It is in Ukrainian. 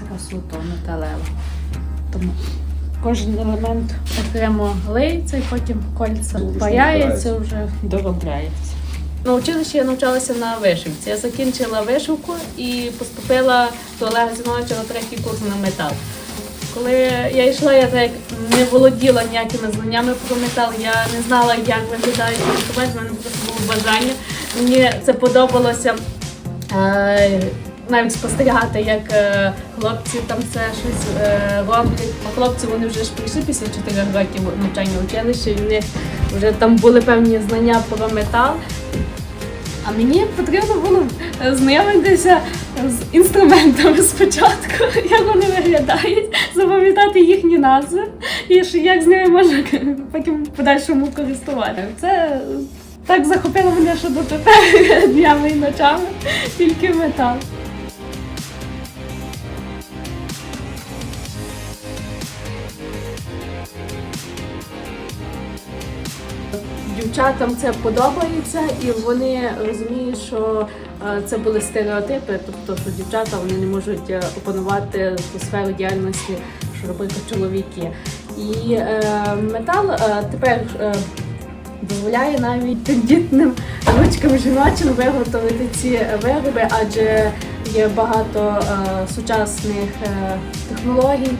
така суто металева. Тому кожен елемент окремо лиється і потім кольця впаяється, вже доробляється. На училищі я навчалася на вишивці. Я закінчила вишивку і поступила до Олега Зіновича на третій курс на метал. Коли я йшла, я так не володіла ніякими знаннями про метал, я не знала, як виглядає цей інструмент, в мене просто було бажання. Мені це подобалося е, навіть спостерігати, як е, хлопці там все щось е, роблять. А хлопці вони вже ж прийшли після 4 років навчання в училищі, і в них вже там були певні знання про метал. А мені потрібно було знайомитися з інструментами спочатку, як вони виглядають, запам'ятати їхні назви і як з ними можна потім в подальшому користуватися. Це так захопило мене, що дотепер днями і ночами тільки метал. Дівчатам це подобається, і вони розуміють, що е, це були стереотипи, тобто що дівчата вони не можуть е, опанувати ту сферу діяльності, що робити чоловіки. І е, метал е, тепер е, дозволяє навіть тендітним ручкам жіночим виготовити ці вироби, адже є багато е, сучасних е, технологій.